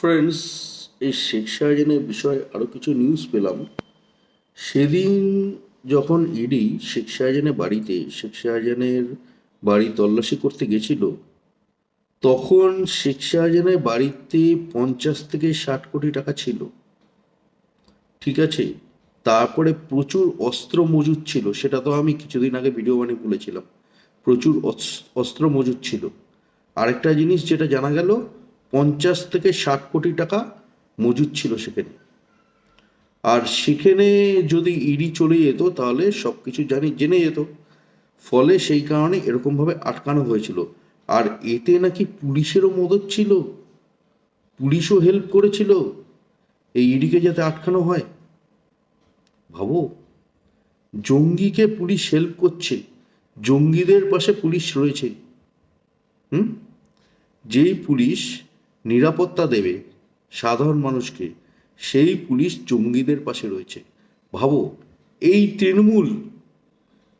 Friends এই শেখ শাহজাহানের বিষয়ে আরও কিছু নিউজ পেলাম। সেদিন যখন ইডি শেখ শাহজাহানের বাড়িতে শেখ শাহজাহানের বাড়ি তল্লাশি করতে গেছিল, তখন শেখ শাহজাহানের বাড়িতে পঞ্চাশ থেকে ষাট কোটি টাকা ছিল। ঠিক আছে? তারপরে প্রচুর অস্ত্র মজুদ ছিল, সেটা তো আমি কিছুদিন আগে ভিডিও বানিয়ে বলেছিলাম। প্রচুর অস- অস্ত্র মজুদ ছিল। আরেকটা জিনিস যেটা জানা গেল পঞ্চাশ থেকে ষাট কোটি টাকা মজুদ ছিল সেখানে। আর সেখানে যদি ইডি চলে যেত, তাহলে সব কিছু জানি, জেনে যেত। ফলে সেই কারণে এরকমভাবে আটকানো হয়েছিল। আর এতে নাকি পুলিশেরও মদত ছিল। পুলিশও হেল্প করেছিল এই ইডিকে যাতে আটকানো হয়। ভাবো, জঙ্গিকে পুলিশ হেল্প করছে, জঙ্গিদের পাশে পুলিশ রয়েছে। হুম? যেই পুলিশ নিরাপত্তা দেবে সাধারণ মানুষকে, সেই পুলিশ জঙ্গিদের পাশে রয়েছে। ভাবো, এই তৃণমূল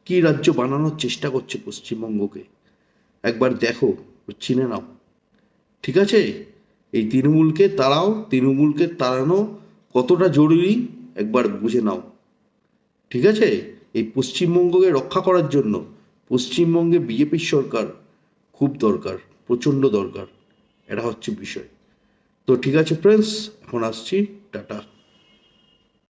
কি রাজ্য বানানোর চেষ্টা করছে পশ্চিমবঙ্গকে? একবার দেখো, চিনে নাও। ঠিক আছে? এই তৃণমূলকে তাড়াও, তৃণমূলকে তাড়ানো কতটা জরুরি একবার বুঝে নাও। ঠিক আছে? এই পশ্চিমবঙ্গকে রক্ষা করার জন্য পশ্চিমবঙ্গে বিজেপির সরকার খুব দরকার, প্রচণ্ড দরকার। এটা হচ্ছে বিষয়। তো ঠিক আছে ফ্রেন্ডস এখন আসছি টাটা।